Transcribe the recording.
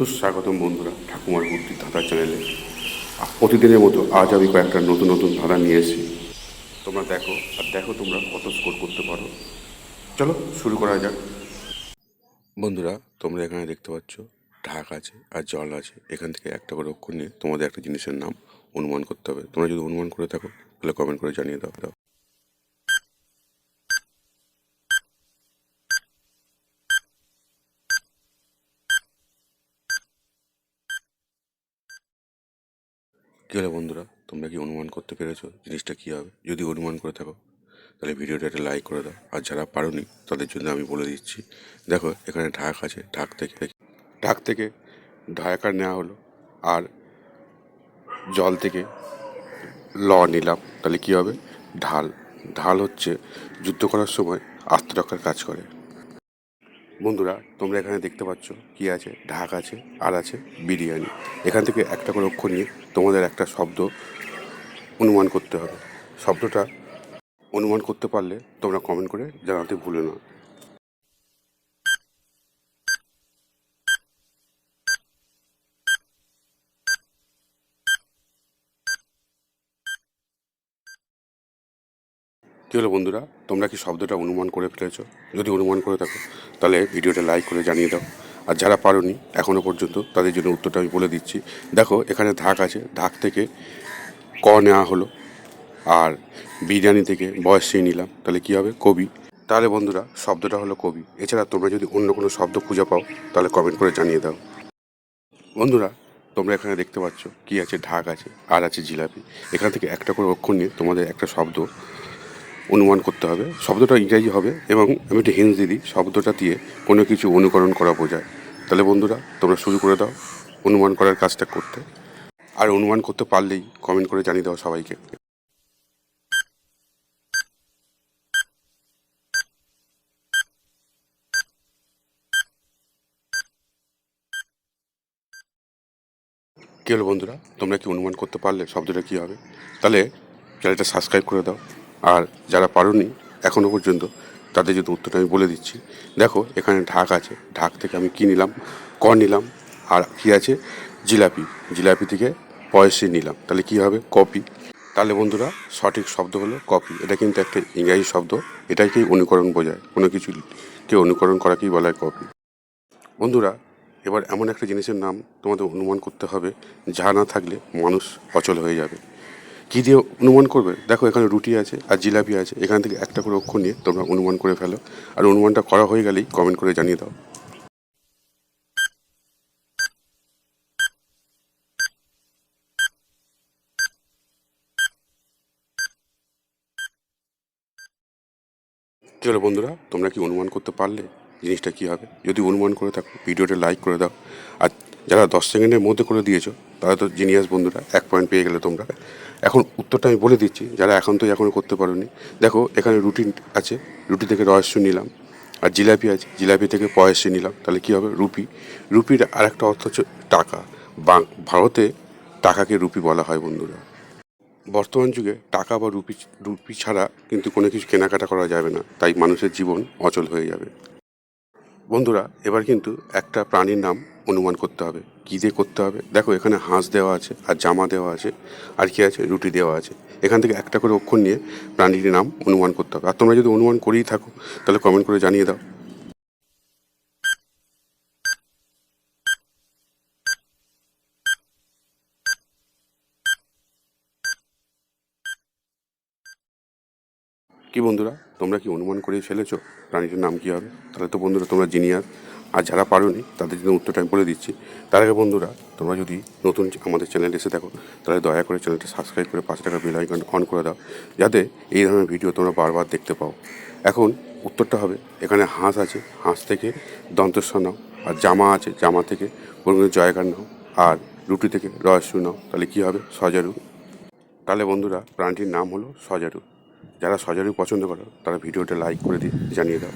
সুস্বাগতম বন্ধুরা, ঠাকুমার বুদ্ধির ধাঁধা চ্যানেলে প্রতিদিনের মতো আজ আমি কয়েকটা নতুন নতুন ধাঁধা নিয়ে এসেছি। তোমরা দেখো, আর দেখো তোমরা কত স্কোর করতে পারো। চলো, শুরু করা যাক। বন্ধুরা, তোমরা এখানে দেখতে পাচ্ছ, ঢাক আছে আর জল আছে। এখান থেকে একটা করে অক্ষর নিয়ে তোমাদের একটা জিনিসের নাম অনুমান করতে হবে। তোমরা যদি অনুমান করে থাকো, তাহলে কমেন্ট করে জানিয়ে দাও দাও। কী হলো বন্ধুরা? তোমরা কি অনুমান করতে পেরেছ জিনিসটা কী হবে? যদি অনুমান করে থাকো, তাহলে ভিডিওটা একটা লাইক করে দাও। আর যারা পারোনি, তাদের জন্য আমি বলে দিচ্ছি। দেখো, এখানে ঢাক আছে, ঢাক থেকে ঢাক থেকে ঢাকার নেওয়া হলো। আর জল থেকে ল নিলাম। তাহলে কী হবে? ঢাল। ঢাল হচ্ছে যুদ্ধ করার সময় আত্মরক্ষার কাজ করে। বন্ধুরা, তোমরা এখানে দেখতে পাচ্ছ কি আছে? ঢাক আছে, আর আছে বিরিয়ানি। এখান থেকে একটা করে অক্ষর নিয়ে তোমাদের একটা শব্দ অনুমান করতে হবে। শব্দটা অনুমান করতে পারলে তোমরা কমেন্ট করে জানাতে ভুলে না। কী হলো বন্ধুরা? তোমরা কি শব্দটা অনুমান করে ফেলেছ? যদি অনুমান করে থাকো, তাহলে ভিডিওটা লাইক করে জানিয়ে দাও। আর যারা পারোনি এখনও পর্যন্ত তাদের জন্য উত্তরটা আমি বলে দিচ্ছি। দেখো, এখানে ঢাক আছে। ঢাক থেকে ক নেওয়া হলো। আর বিরিয়ানি থেকে বয়সে নিলাম। তাহলে কী হবে? কবি। তাহলে বন্ধুরা, শব্দটা হলো কবি। এছাড়া তোমরা যদি অন্য কোনো শব্দ খুঁজে পাও, তাহলে কমেন্ট করে জানিয়ে দাও। বন্ধুরা, তোমরা এখানে দেখতে পাচ্ছ কি আছে? ঢাক আছে, আর আছে জিলাপি। এখান থেকে একটা করে অক্ষর নিয়ে তোমাদের একটা শব্দ অনুমান করতে হবে, শব্দটা ইংরাজি হবে এবং আমি একটা হিন্স দিয়ে দিই, শব্দটা দিয়ে কোনো কিছু অনুকরণ করা বোঝায়। তাহলে বন্ধুরা, তোমরা শুরু করে দাও অনুমান করার কাজটা করতে। আর অনুমান করতে পারলেই কমেন্ট করে জানিয়ে দাও সবাইকে। কী হলো বন্ধুরা? তোমরা কি অনুমান করতে পারলে শব্দটা কী হবে? তাহলে চ্যানেলটা সাবস্ক্রাইব করে দাও। আর যারা পারোনি এখনও পর্যন্ত, তাদের যদি উত্তরটা আমি বলে দিচ্ছি। দেখো, এখানে ঢাক আছে। ঢাক থেকে আমি কী নিলাম? ক নিলাম। আর কী আছে? জিলাপি। জিলাপি থেকে পয়সে নিলাম। তাহলে কী হবে? কপি। তাহলে বন্ধুরা, সঠিক শব্দ হলো কপি। এটা কিন্তু একটা ইংরাজি শব্দ। এটাকেই অনুকরণ বোঝায়। কোনো কিছুকে অনুকরণ করাকেই বলা হয় কপি। বন্ধুরা, এবার এমন একটা জিনিসের নাম তোমাদের অনুমান করতে হবে। যা না থাকলে মানুষ অচল হয়ে যাবে। কী দিয়ে অনুমান করবে? দেখো, এখানে রুটি আছে আর জিলাপি আছে। এখান থেকে একটা করে অক্ষর নিয়ে তোমরা অনুমান করে ফেলো। আর অনুমানটা করা হয়ে গেলেই কমেন্ট করে জানিয়ে দাও। কী হলো বন্ধুরা? তোমরা কি অনুমান করতে পারলে? জিনিসটা কী হবে? যদি অনুমান করে থাকো, ভিডিওটা লাইক করে দাও। আর যারা দশ সেকেন্ডের মধ্যে করে দিয়েছ, তারা তো জিনিয়াস বন্ধুরা, এক পয়েন্ট পেয়ে গেলে তোমরা। এখন উত্তরটা আমি বলে দিচ্ছি, যারা এখন তো এখনও করতে পারোনি। দেখো, এখানে রুটি আছে, রুটি থেকে রহস্য নিলাম, আর জিলাপি আছে, জিলাপি থেকে পয়সে নিলাম, তাহলে কী হবে? রুপি। রুপির আরেকটা অর্থ হচ্ছে টাকা। বাং, ভারতে টাকাকে রুপি বলা হয় বন্ধুরা। বর্তমান যুগে টাকা বা রুপি রুপি ছাড়া কিন্তু কোনো কিছু কেনাকাটা করা যাবে না, তাই মানুষের জীবন অচল হয়ে যাবে। বন্ধুরা, এবার কিন্তু একটা প্রাণীর নাম অনুমান করতে হবে, কী দিয়ে করতে হবে। দেখো, এখানে হাঁস দেওয়া আছে, আর জামা দেওয়া আছে, আর কী আছে, রুটি দেওয়া আছে। এখান থেকে একটা করে অক্ষর নিয়ে প্রাণীটির নাম অনুমান করতে হবে। আর তোমরা যদি অনুমান করেই থাকো, তাহলে কমেন্ট করে জানিয়ে দাও। কি বন্ধুরা, তোমরা কি অনুমান করে ফেলেছো প্রাণীটির নাম কী হবে? তাহলে তো বন্ধুরা, তোমরা জিনিয়ার। আর যারা পারোনি, তাদের জন্য উত্তরটা আমি বলে দিচ্ছি। তার আগে বন্ধুরা, তোমরা যদি নতুন আমাদের চ্যানেলে এসে দেখো, তাহলে দয়া করে চ্যানেলটা সাবস্ক্রাইব করে পাঁচ টাকা বেল আইকন অন করে দাও, যাতে এই ধরনের ভিডিও তোমরা বারবার দেখতে পাও। এখন উত্তরটা হবে, এখানে হাঁস আছে, হাঁস থেকে দন্তস্ব নাও, আর জামা আছে, জামা থেকে বরুণের জয়গান নাও, আর রুটি থেকে রহস্য নাও, তাহলে কী হবে? সজারু। তাহলে বন্ধুরা, প্রাণীটির নাম হলো সজারু। যারা সজারু পছন্দ করো তারা ভিডিওটা লাইক করে দিয়ে জানিয়ে দাও।